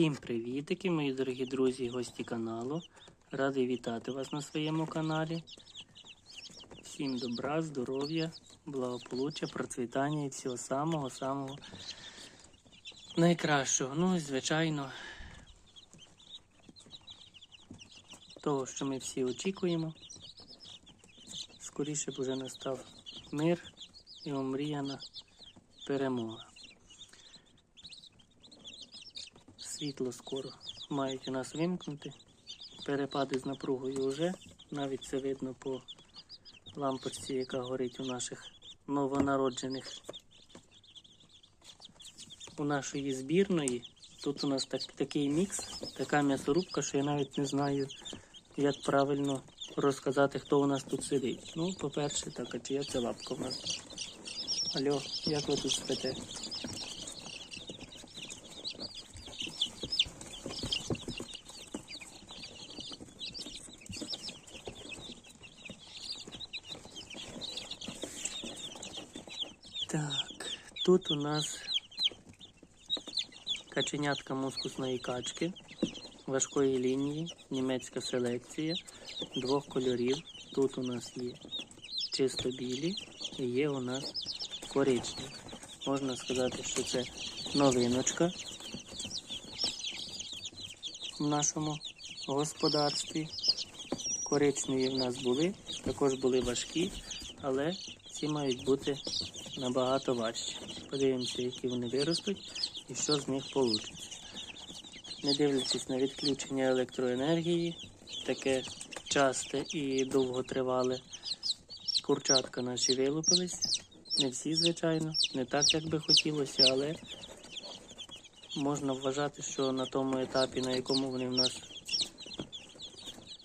Всім привітики, мої дорогі друзі і гості каналу. Радий вітати вас на своєму каналі. Всім добра, здоров'я, благополуччя, процвітання і всього самого-самого найкращого. Ну і звичайно, того, що ми всі очікуємо. Скоріше б уже настав мир і омріяна перемога. Світло скоро мають у нас вимкнути. Перепади з напругою вже. Навіть це видно по лампочці, яка горить у наших новонароджених. У нашої збірної. Тут у нас так, такий мікс, така м'ясорубка, що я навіть не знаю, як правильно розказати, хто у нас тут сидить. Ну, по-перше, так, а чия це лапка у нас? Алло, як ви тут спите? Так, тут у нас каченятка мускусної качки, важкої лінії, німецька селекція, двох кольорів. Тут у нас є чисто білі і є у нас коричневі. Можна сказати, що це новиночка в нашому господарстві. Коричневі в нас були, також були важкі, але ці мають бути набагато важчі. Подивимося, які вони виростуть і що з них вийде. Не дивлячись на відключення електроенергії, таке часте і довготривале, курчатка наші вилупились. Не всі, звичайно, не так, як би хотілося, але можна вважати, що на тому етапі, на якому вони в нас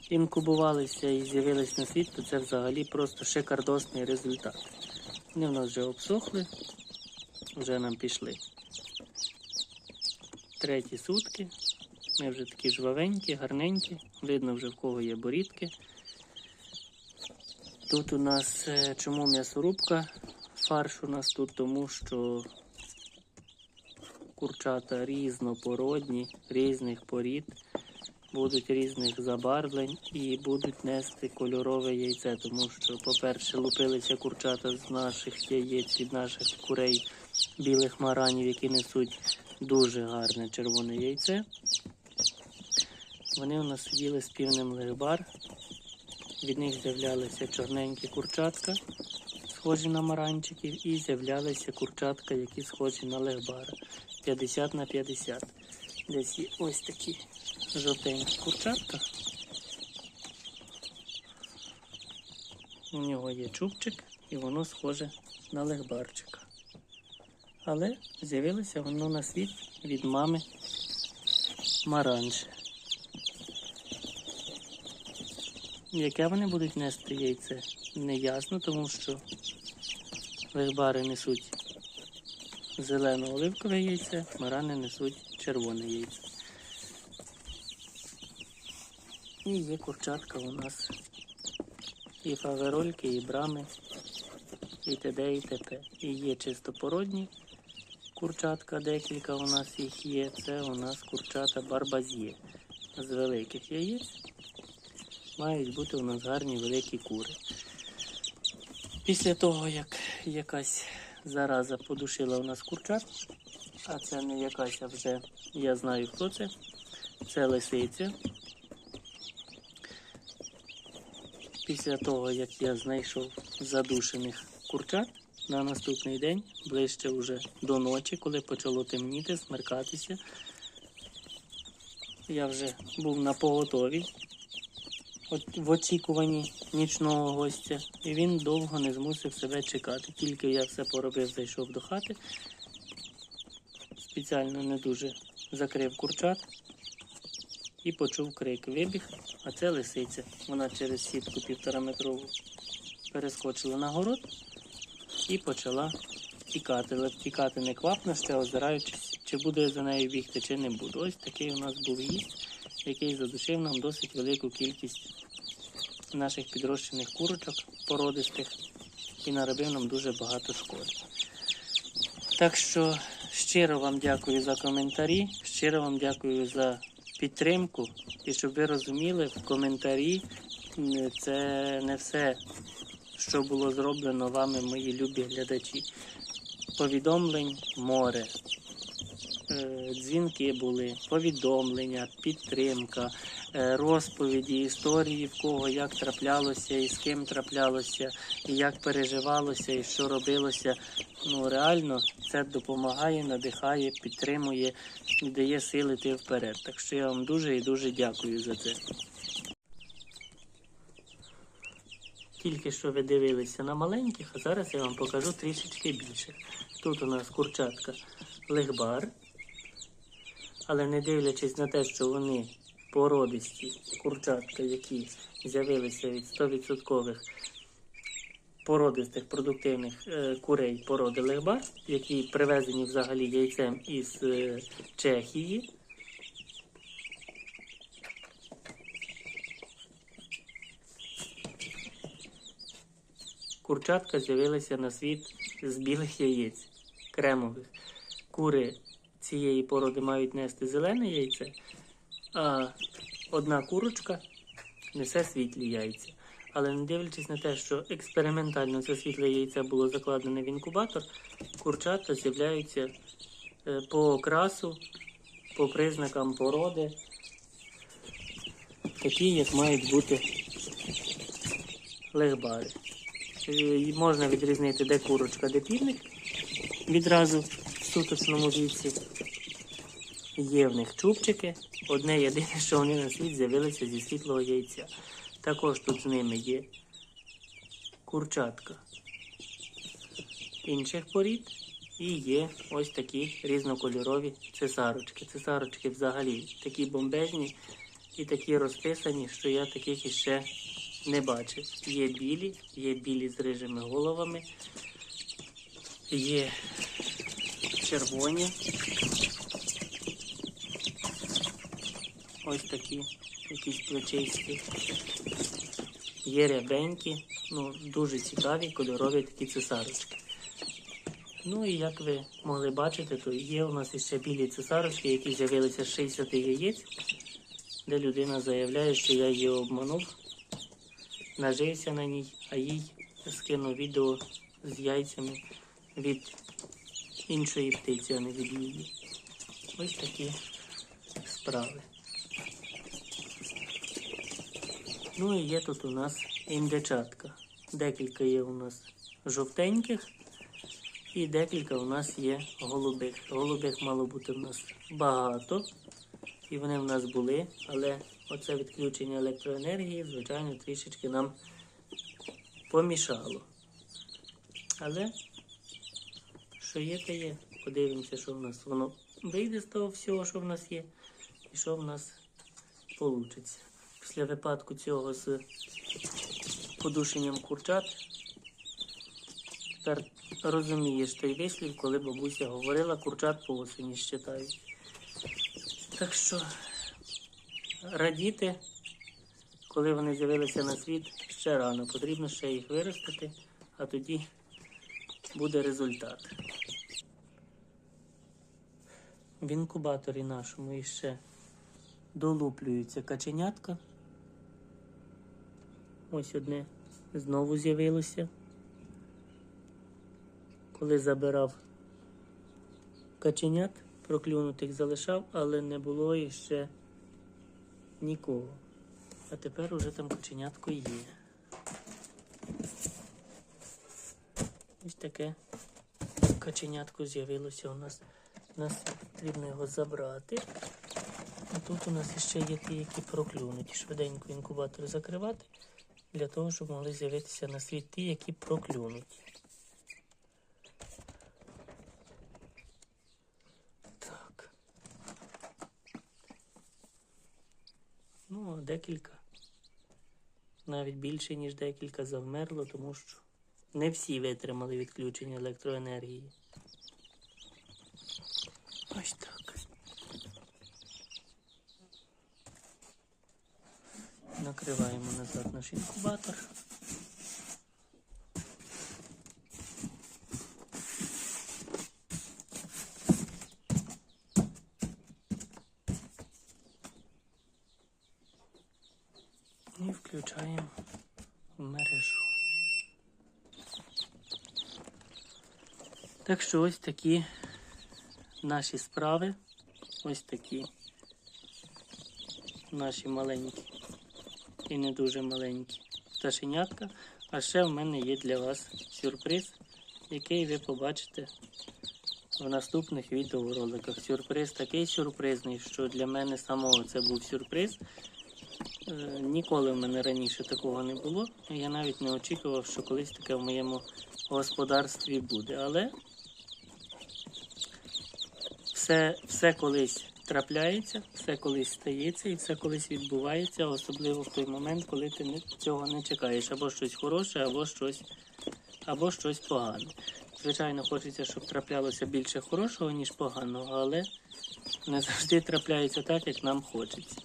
інкубувалися і з'явились на світ, то це взагалі просто шикардосний результат. Вони в нас вже обсохли, вже нам пішли. Треті сутки. Ми вже такі жвавенькі, гарненькі. Видно вже в кого є борідки. Тут у нас е, чому м'ясорубка? Фарш у нас тут тому, що курчата різнопородні, різних порід, будуть різних забарвлень і будуть нести кольорове яйце, тому що, по-перше, лупилися курчата з наших яєць від наших курей білих маранів, які несуть дуже гарне червоне яйце. Вони у нас сиділи з півнем легбар. Від них з'являлися чорненькі курчатка, схожі на маранчиків, і з'являлися курчатка, які схожі на легбара. 50 на 50. Десь є ось такі жовтенькі курчатка. У нього є чубчик і воно схоже на легбарчика. Але з'явилося воно на світ від мами маранже. Яке вони будуть нести яйце, не ясно, тому що легбари несуть зелено-оливкове яйце, марани несуть червоне яйце. І є курчатка у нас. І фаверольки, і брами, і т.д. і т.п. І є чистопородні курчатка, декілька у нас їх є. Це у нас курчата барбазє з великих яєць. Мають бути у нас гарні великі кури. Після того, як якась зараза подушила у нас курчат, а це не якась, а вже я знаю хто це. Це лисиця. Після того, як я знайшов задушених курчат, на наступний день, ближче вже до ночі, коли почало темніти, смеркатися, я вже був на поготові в очікуванні нічного гостя, і він довго не змусив себе чекати. Тільки я все поробив, зайшов до хати, спеціально не дуже закрив курчат і почув крик. Вибіг, а це лисиця. Вона через сітку півтораметрову перескочила на город і почала тікати. Але тікати не квапно, ще озираючись, чи буду я за нею бігти, чи не буду. Ось такий у нас був гість, який задушив нам досить велику кількість наших підрощених курочок породистих і наробив нам дуже багато шкоди. Так що Щиро вам дякую за коментарі, щиро вам дякую за підтримку. І щоб ви розуміли, в коментарі це не все, що було зроблено вами, мої любі глядачі. Повідомлень море. Е, Дзвінки були, повідомлення, підтримка, розповіді, історії в кого як траплялося, і з ким траплялося, і як переживалося, і що робилося. Ну реально це допомагає, надихає, підтримує і дає сили йти вперед. Так що я вам дуже і дуже дякую за це. Тільки що ви дивилися на маленьких, а зараз я вам покажу трішечки більше. Тут у нас курчатка легбар, але не дивлячись на те, що вони породисті курчатка, які з'явилися від 100% породистих продуктивних е, курей породи легбар, які привезені взагалі яйцем із е, Чехії. Курчатка з'явилися на світ з білих яєць, кремових. Кури цієї породи мають нести зелене яйце, а одна курочка несе світлі яйця. Але не дивлячись на те, що експериментально це світле яйце було закладене в інкубатор, курчата з'являються е, по окрасу, по признакам породи, такі, як мають бути легбари. Е, Можна відрізнити, де курочка, де півник відразу в суточному віці. Є в них чубчики. Одне єдине, що вони на світ з'явилися зі світлого яйця. Також тут з ними є курчатка інших порід. І є ось такі різнокольорові цесарочки. Цесарочки взагалі такі бомбезні і такі розписані, що я таких іще не бачив. Є білі, є білі з рижими головами, є червоні. Ось такі, якісь плечисті. Є рябенькі, ну, дуже цікаві кольорові такі цесарочки. Ну і як ви могли бачити, то є у нас іще білі цесарочки, які з'явилися з 60 яєць, де людина заявляє, що я її обманув, нажився на ній, а їй скинув відео з яйцями від іншої птиці, а не від її. Ось такі справи. Ну і є тут у нас індичатка. Декілька є у нас жовтеньких і декілька у нас є голубих. Голубих мало бути у нас багато, і вони в нас були, але оце відключення електроенергії, звичайно, трішечки нам помішало. Але що є, те є. Подивимося, що в нас воно вийде з того всього, що в нас є, і що в нас вийде. Після випадку цього з подушенням курчат. Тепер розумієш той вислів, коли бабуся говорила, курчат по осені щитають. Так що радіти, коли вони з'явилися на світ, ще рано. Потрібно ще їх виростити, а тоді буде результат. В інкубаторі нашому іще долуплюються каченятка. Ось одне знову з'явилося. Коли забирав каченят, проклюнутих залишав, але не було іще нікого. А тепер уже там каченятко є. Ось таке каченятко з'явилося у нас. Нас потрібно його забрати. А тут у нас ще є ті, які проклюнуті. Швиденько інкубатор закривати, для того, щоб могли з'явитися на світ ті, які проклюнуті. Так. Ну, декілька. Навіть більше, ніж декілька завмерло, тому що не всі витримали відключення електроенергії. Закриваємо назад наш інкубатор. І включаємо в мережу. Так що ось такі наші справи, ось такі наші маленькі і не дуже маленькі пташенятка. А ще в мене є для вас сюрприз, який ви побачите в наступних відеороликах. Сюрприз такий сюрпризний, що для мене самого це був сюрприз. Е, Ніколи в мене раніше такого не було. Я навіть не очікував, що колись таке в моєму господарстві буде. Але все, все колись трапляється, все колись стається і все колись відбувається, особливо в той момент, коли ти цього не чекаєш. Або щось хороше, або щось, або щось погане. Звичайно, хочеться, щоб траплялося більше хорошого, ніж поганого, але не завжди трапляється так, як нам хочеться.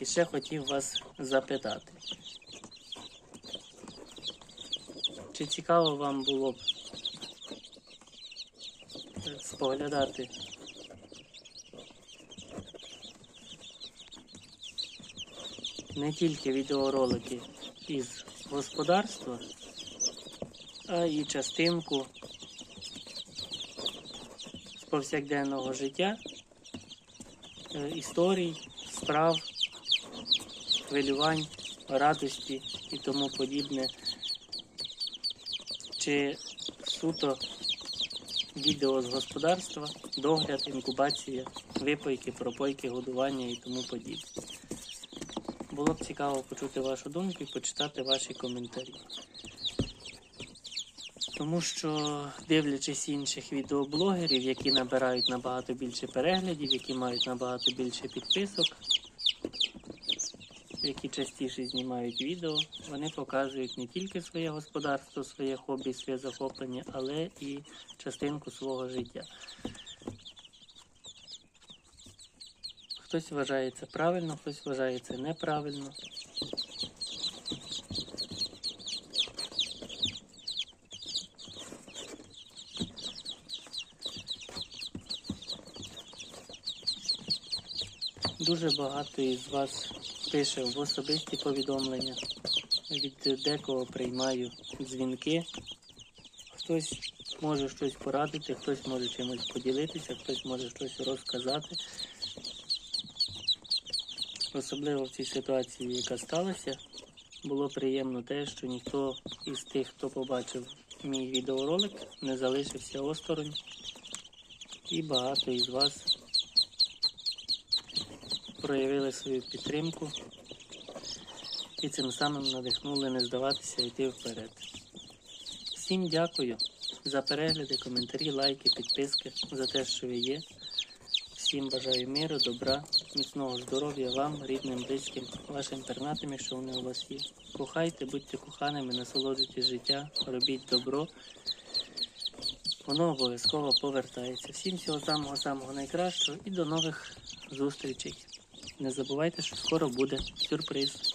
І ще хотів вас запитати. Чи цікаво вам було б е, споглядати не тільки відеоролики із господарства, а і частинку з повсякденного життя, е, історій, справ, хвилювань, радості і тому подібне. Чи суто відео з господарства, догляд, інкубація, випойки, пропойки, годування і тому подібне. Було б цікаво почути вашу думку і почитати ваші коментарі. Тому що, дивлячись інших відеоблогерів, які набирають набагато більше переглядів, які мають набагато більше підписок, які частіше знімають відео, вони показують не тільки своє господарство, своє хобі, своє захоплення, але і частинку свого життя. Хтось вважає це правильно, хтось вважає це неправильно. Дуже багато із вас пише в особисті повідомлення. Від декого приймаю дзвінки. Хтось може щось порадити, хтось може чимось поділитися, хтось може щось розказати. Особливо в цій ситуації, яка сталася, було приємно те, що ніхто із тих, хто побачив мій відеоролик, не залишився осторонь. І багато із вас проявили свою підтримку і цим самим надихнули не здаватися йти вперед. Всім дякую за перегляди, коментарі, лайки, підписки, за те, що ви є. Всім бажаю миру, добра, міцного здоров'я вам, рідним, близьким, вашим пернатим, якщо вони у вас є. Кохайте, будьте коханими, насолоджуйтесь життя, робіть добро. Воно обов'язково повертається. Всім всього самого самого найкращого і до нових зустрічей. Не забувайте, що скоро буде сюрприз.